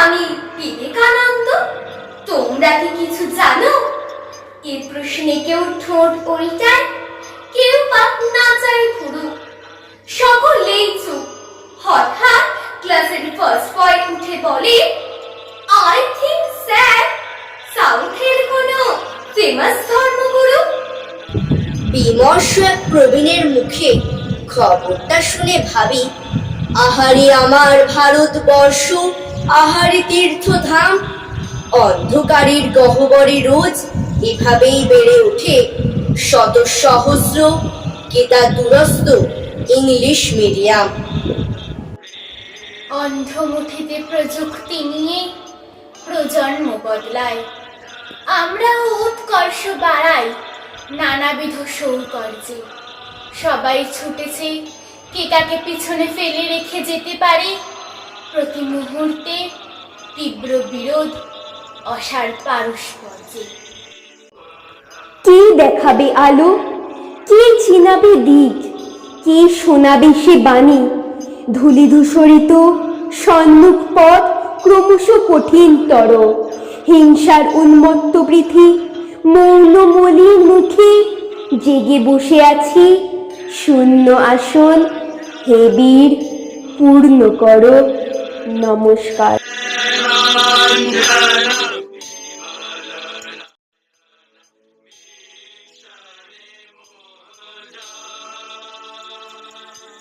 স্বামী বিবেকানন্দ? তোমরা কি কিছু জানো? এ প্রশ্নে কেউ ঠোঁট উল্টায় কেউ বা নাচায় ঘুরু। সকলেই চুপ। হঠাৎ ক্লাসের ফার্স্ট বয় উঠে বলে আই থিংক স্যার সাউথের কোনো ফেমাস ধর্মগুরু? বিমর্ষ এক প্রবীণের মুখে খবরটা শুনে ভাবি, আহারে আমার ভারতবর্ষ আহারে তীর্থধাম, অন্ধকারের গহ্বরে রোজ এভাবেই বেড়ে ওঠে শত সহস্র কেতা দুরস্ত ইংলিশ মিডিয়াম। অন্ধমুঠিতে প্রযুক্তি নিয়ে প্রজন্ম বদলায়। আমরাও উৎকর্ষ বাড়াই নানাবিধ সৌকর্যে। সবাই ছুটেছে, কে কাকে পিছনে ফেলে রেখে যেতে পারে প্রতি মুহূর্তে তীব্র বিরোধ, অসার পারস্পর্যে। কে দেখাবে আলো? কে চিনাবে দিক? কে শোনাবে সে বাণী? ধূলি ধূসরিত, সন্মুখ পথ ক্রমশ কঠিনতর হিংসার উন্মত্ত পৃথি মৌন মলির মুখে জেগে বসে আছি। শূন্য আসন, হে বীর, পূর্ণ করো। নমস্কার।